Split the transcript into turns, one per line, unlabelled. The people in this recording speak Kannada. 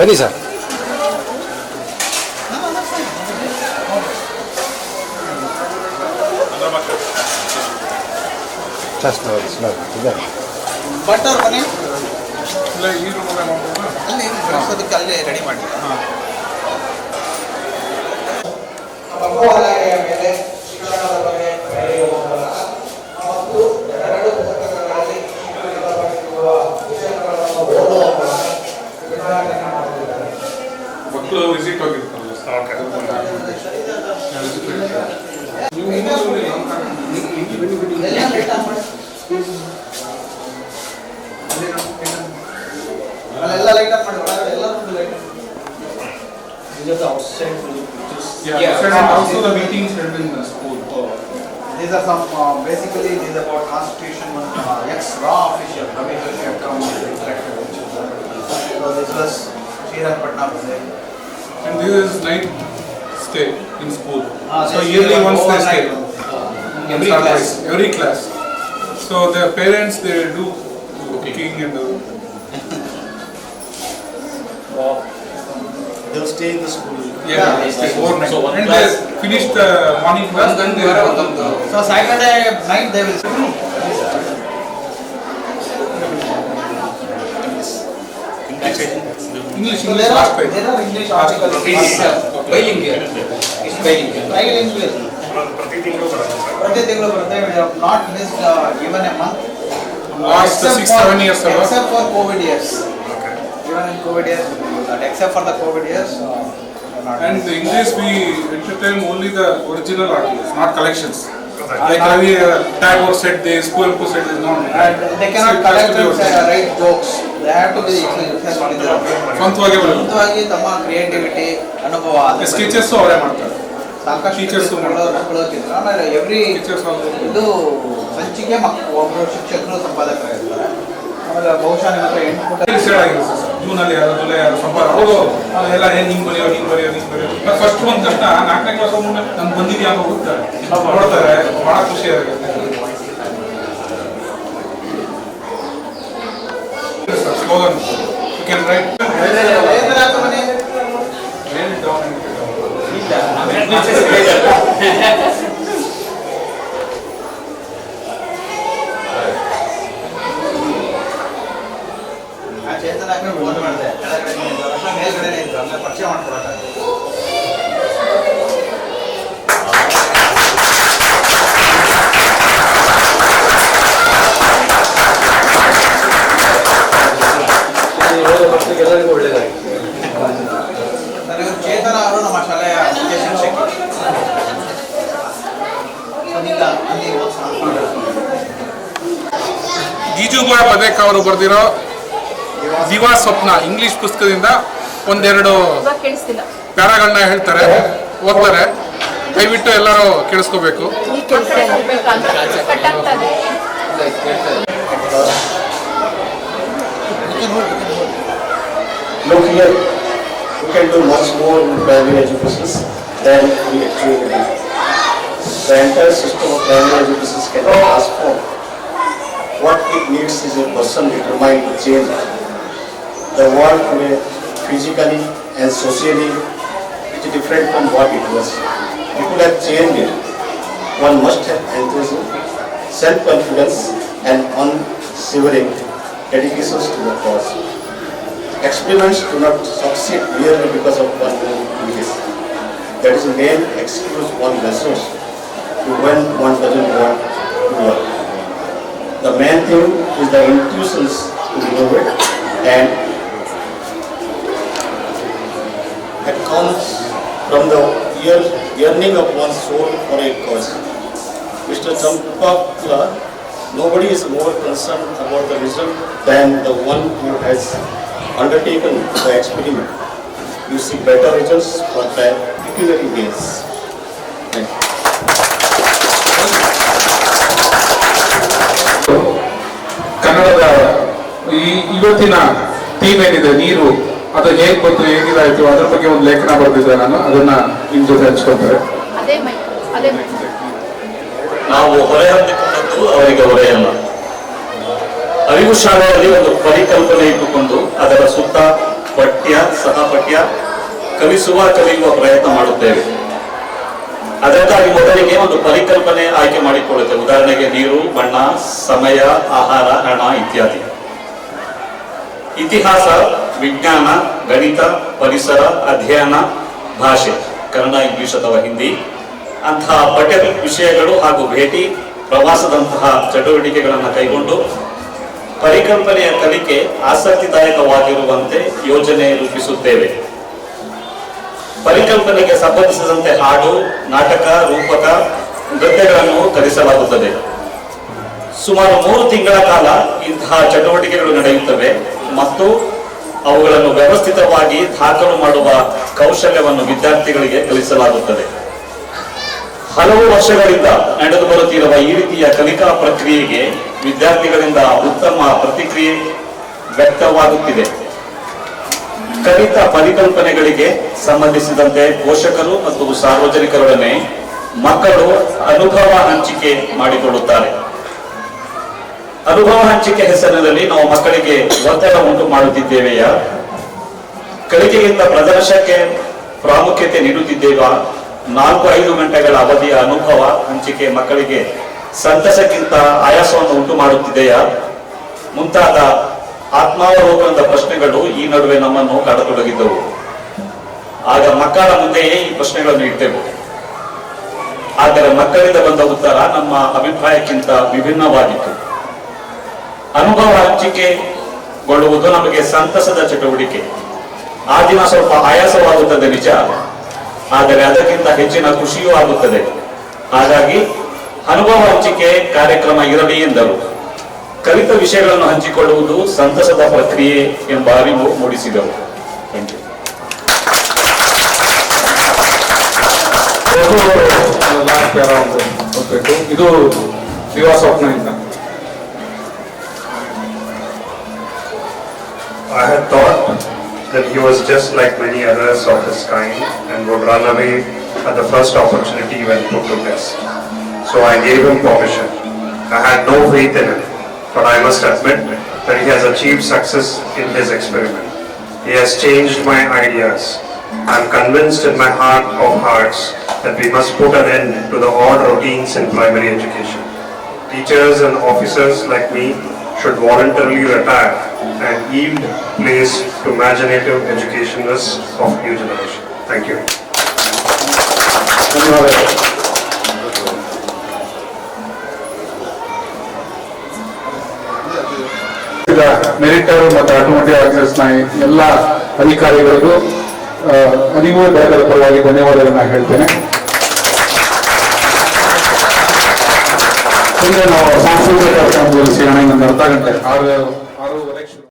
ಬನ್ನಿ ಸರ್. ಸರ್ ಸ್ಲೋ ಸ್ಲೋ ಇದೆ
ಬಟ್ ಅವ್ರ ಮನೆ
ಇಲ್ಲ ಈ ರೂಮಲ್ಲೇ ಮಾಡ್ಬೋದಾ.
ಅಲ್ಲಿ ಕಳ್ಸೋದಕ್ಕೆ ಅಲ್ಲೇ ರೆಡಿ ಮಾಡಿ.
Pictures.
Yeah, also the meetings in the school.
These are some, uh, basically, these about uh, ex-raw official, come interacted. So this was visit.
And this is night stay in school.
Ah,
So
they
yearly
stay
once they stay.
overnight.
Every
Saturday,
class.
Every class. So their parents, they do cooking and uh,
They'll stay in the school.
yeah,
Yeah,
they stay overnight.
So one
And
class-
they finish the morning class, then they
So Saturday night they will. English
English,
there are, there are English articles.
Bilingual. It's bilingual.
Bilingual. ప్రతి తెలుగులో పడతాయి not miss even a month last six
seven
years
except
for
COVID years even
in COVID years except for the COVID years and English we entertain only the original articles not collections have.
Like Ravi uh, Tagore said this, Kualpu said this, no.
They cannot collect and write jokes. They have to be ಸ್ವಂತವಾಗಿ
ಸ್ವಂತವಾಗಿ ಬರೋದು
ತಮ್ಮ ಕ್ರಿಯೇಟಿವಿಟಿ ಅನುಭವ ಅದ್ರ
ಅವರೇ ಮಾಡ್ತಾರೆ
ಸಾಕಷ್ಟು
ಟೀಚರ್ಸ್
ಚಿತ್ರಗಳು, ಮಕ್ಕಳು ಆಮೇಲೆ ಎವ್ರಿ
ಟೀಚರ್ಸ್
ಇದು ಸಂಚಿಕೆ ಮಕ್ಕಳು ಒಬ್ಬರು ಶಿಕ್ಷಕರು ಸಂಪಾದಕರಾಗಿರ್ತಾರೆ ಆಮೇಲೆ ಬಹುಶಃ ನಿಮ್ಮ ಹತ್ರ ಎಂಟು
ಆಗಿದೆ ಸರ್. ಜೂನಲ್ಲಿ ಯಾರು ಜುಲೈ ಯಾರು ಸಂಪಾದ ಅವರು ಎಲ್ಲ ಏನು ಹಿಂಗೆ ಬರೆಯೋ ಹಿಂಗೆ ಬರೆಯೋ ಹಿಂಗೆ ಬರೆಯೋ. ಫಸ್ಟ್ ಬಂದ ತಕ್ಷಣ ನಾಲ್ಕನೇ ಕ್ಲಾಸ್ ಮುಂದೆ ನಮ್ಗೆ ಬಂದಿದ್ಯಾ ಅಂತ ಹೋಗ್ತಾರೆ ನೋಡ್ತಾರೆ ಭಾಳ ಖುಷಿ ಆಗುತ್ತೆ. ಸ್ಲೋಗನ್ ಯು ಕ್ಯಾನ್ ರೈಟ್
ವೇದರಾಜ ಈಜು ಜುಗುವೆ ಮಧೇಕಾ ಅವರು
ಬರೆದಿರೋ ಜೀವ ಸ್ವಪ್ನ ಇಂಗ್ಲಿಷ್ ಪುಸ್ತಕದಿಂದ ಒಂದೆರಡು ಪ್ಯಾರಾಗಳನ್ನ ಹೇಳ್ತಾರೆ. ಓದ್ತಾರೆ. ದಯವಿಟ್ಟು ಎಲ್ಲರೂ ಕೇಳಿಸ್ಕೋಬೇಕು.
ಕೇಳಿಸ್ತಾ ಕಟ್
ಆಗತದೆ ಲಕ್ಕಿಯ you can do more What it needs is a person with determined to change it. The world today, physically and socially, is different from what it was. People have changed it. One must have enthusiasm, self-confidence and unswavering dedication to the cause. Experiments do not succeed merely because of one weakness. That is the main excuse one lessons to when one doesn't want to work. The main thing is the intuitions to innovate and that comes from the year, yearning of one's soul for a cause. Mr. Champakla, nobody is more concerned about the result than the one who has undertaken the experiment. You see better results for pecuniary gains.
ಇವತ್ತಿನ ಥೀಮ್ ಏನಿದೆ? ನೀರು. ಅದು ಹೇಗೆ ಬಂತು ಹೇಗಿದಾಯ್ತು ಅದ್ರ ಬಗ್ಗೆ ಒಂದು ಲೇಖನ ಬರೆದಿದ್ದೆ ನಾನು. ಅದನ್ನ ನಿಮ್ ಜೊತೆ ಹಂಚ್ಕೊತಾರೆ
ಅದೇ ಮೈಕ್ ಅದೇ ಮೈಕ್
ನಾವು ಹೊರೆ ಹೊಂದಿಕೊಂಡದ್ದು ಅವರಿಗೆ ಹೊರೆಯಲ್ಲ ಅರಿವು ಶಾಲೆಯಲ್ಲಿ ಒಂದು ಪರಿಕಲ್ಪನೆ ಇಟ್ಟುಕೊಂಡು ಅದರ ಸುತ್ತ ಪಠ್ಯ ಸಹಪಠ್ಯ ಕಲಿಸುವ ಕಲಿಯುವ ಪ್ರಯತ್ನ ಮಾಡುತ್ತೇವೆ. ಅದಕ್ಕಾಗಿ ಮೊದಲಿಗೆ ಒಂದು ಪರಿಕಲ್ಪನೆ ಆಯ್ಕೆ ಮಾಡಿಕೊಳ್ಳುತ್ತೇವೆ. ಉದಾಹರಣೆಗೆ ನೀರು ಬಣ್ಣ ಸಮಯ ಆಹಾರ ಹಣ ಇತ್ಯಾದಿ. ಇತಿಹಾಸ, ವಿಜ್ಞಾನ, ಗಣಿತ, ಪರಿಸರ, ಅಧ್ಯಯನ, ಭಾಷೆ, ಕನ್ನಡ, ಇಂಗ್ಲಿಷ್ ಅಥವಾ ಹಿಂದಿ, ಅಂತಹ ಪಠ್ಯ ವಿಷಯಗಳು ಹಾಗೂ ಭೇಟಿ, ಪ್ರವಾಸದಂತಹ ಚಟುವಟಿಕೆಗಳನ್ನು ಕೈಗೊಂಡು ಪರಿಕಲ್ಪನೆಯ ಕಲಿಕೆ ಆಸಕ್ತಿದಾಯಕವಾಗಿರುವಂತೆ ಯೋಜನೆ ರೂಪಿಸುತ್ತೇವೆ. ಪರಿಕಲ್ಪನೆಗೆ ಸಂಬಂಧಿಸಿದಂತೆ ಹಾಡು, ನಾಟಕ, ರೂಪಕ, ನೃತ್ಯಗಳನ್ನು ಕಲಿಸಲಾಗುತ್ತದೆ. ಸುಮಾರು ಮೂರು ತಿಂಗಳ ಕಾಲ ಇಂತಹ ಚಟುವಟಿಕೆಗಳು ನಡೆಯುತ್ತವೆ. ಮತ್ತು ಅವುಗಳನ್ನು ವ್ಯವಸ್ಥಿತವಾಗಿ ದಾಖಲು ಮಾಡುವ ಕೌಶಲ್ಯವನ್ನು ವಿದ್ಯಾರ್ಥಿಗಳಿಗೆ ಕಲಿಸಲಾಗುತ್ತದೆ ಹಲವು ವರ್ಷಗಳಿಂದ ನಡೆದು ಬರುತ್ತಿರುವ ಈ ರೀತಿಯ ಕಲಿಕಾ ಪ್ರಕ್ರಿಯೆಗೆ ವಿದ್ಯಾರ್ಥಿಗಳಿಂದ ಉತ್ತಮ ಪ್ರತಿಕ್ರಿಯೆ ವ್ಯಕ್ತವಾಗುತ್ತಿದೆ. ಕಲಿತ ಪರಿಕಲ್ಪನೆಗಳಿಗೆ ಸಂಬಂಧಿಸಿದಂತೆ ಪೋಷಕರು ಮತ್ತು ಸಾರ್ವಜನಿಕರೊಡನೆ ಮಕ್ಕಳು ಅನುಭವ ಹಂಚಿಕೆ ಮಾಡಿಕೊಳ್ಳುತ್ತಾರೆ. ಅನುಭವ ಹಂಚಿಕೆ ಹೆಸರಿನಲ್ಲಿ ನಾವು ಮಕ್ಕಳಿಗೆ ಒತ್ತಡ ಉಂಟು ಮಾಡುತ್ತಿದ್ದೇವೆಯಾ? ಕಲಿಕೆಗಿಂತ ಪ್ರದರ್ಶಕ್ಕೆ ಪ್ರಾಮುಖ್ಯತೆ ನೀಡುತ್ತಿದ್ದೇವಾ? ನಾಲ್ಕು ಐದು ಗಂಟೆಗಳ ಅವಧಿಯ ಅನುಭವ ಹಂಚಿಕೆ ಮಕ್ಕಳಿಗೆ ಸಂತಸಕ್ಕಿಂತ ಆಯಾಸವನ್ನು ಉಂಟು ಮಾಡುತ್ತಿದೆಯಾ? ಮುಂತಾದ ಆತ್ಮಾವಲೋಕನದ ಪ್ರಶ್ನೆಗಳು ಈ ನಡುವೆ ನಮ್ಮನ್ನು ಕಾಡತೊಡಗಿದ್ದವು. ಆಗ ಮಕ್ಕಳ ಮುಂದೆಯೇ ಈ ಪ್ರಶ್ನೆಗಳನ್ನು ಇಟ್ಟೆವು. ಆದರೆ ಮಕ್ಕಳಿಂದ ಬಂದ ಉತ್ತರ ನಮ್ಮ ಅಭಿಪ್ರಾಯಕ್ಕಿಂತ ವಿಭಿನ್ನವಾಗಿತ್ತು. ಅನುಭವ ಹಂಚಿಕೆಗೊಳ್ಳುವುದು ನಮಗೆ ಸಂತಸದ ಚಟುವಟಿಕೆ. ಆ ದಿನ ಸ್ವಲ್ಪ ಆಯಾಸವಾಗುತ್ತದೆ ನಿಜ. ಆದರೆ ಅದಕ್ಕಿಂತ ಹೆಚ್ಚಿನ ಖುಷಿಯೂ ಆಗುತ್ತದೆ. ಹಾಗಾಗಿ ಅನುಭವ ಹಂಚಿಕೆ ಕಾರ್ಯಕ್ರಮ ಇರಲಿ ಎಂದರು. ಕಲಿತ ವಿಷಯಗಳನ್ನು ಹಂಚಿಕೊಳ್ಳುವುದು ಸಂತಸದ ಪ್ರಕ್ರಿಯೆ ಎಂಬ ಅರಿವು ಮೂಡಿಸಿದರು
ಇದು Shiva
had thought that he was just like many others of his kind and would run away at the first opportunity when put to test. So I gave him permission. I had no faith in him, but I must admit that he has achieved success in his experiment. He has changed my ideas. I am convinced in my heart of hearts that we must put an end to the odd routines in primary education. Teachers and officers like me should voluntarily retire and yield place to imaginative educationists of new generation. Thank you.
ಮೆರಿಟರ್ ಮತ್ತು ಆಟೋಮೋಟಿವ್ ಆಫೀಸರ್ಸ್ನ ಎಲ್ಲ ಅಧಿಕಾರಿಗಳಿಗೂ ಅನಿವು ಬೇಗದ ಪರವಾಗಿ ಧನ್ಯವಾದಗಳನ್ನ ಹೇಳ್ತೇನೆ ಮುಂದೆ ನಾವು ಸಾಂಸ್ಕೃತಿಕ ಕಾರ್ಯಕ್ರಮದಲ್ಲಿ ಸಿಗೋಣ ಇನ್ನೊಂದು ಅರ್ಧ ಗಂಟೆ. ಆರು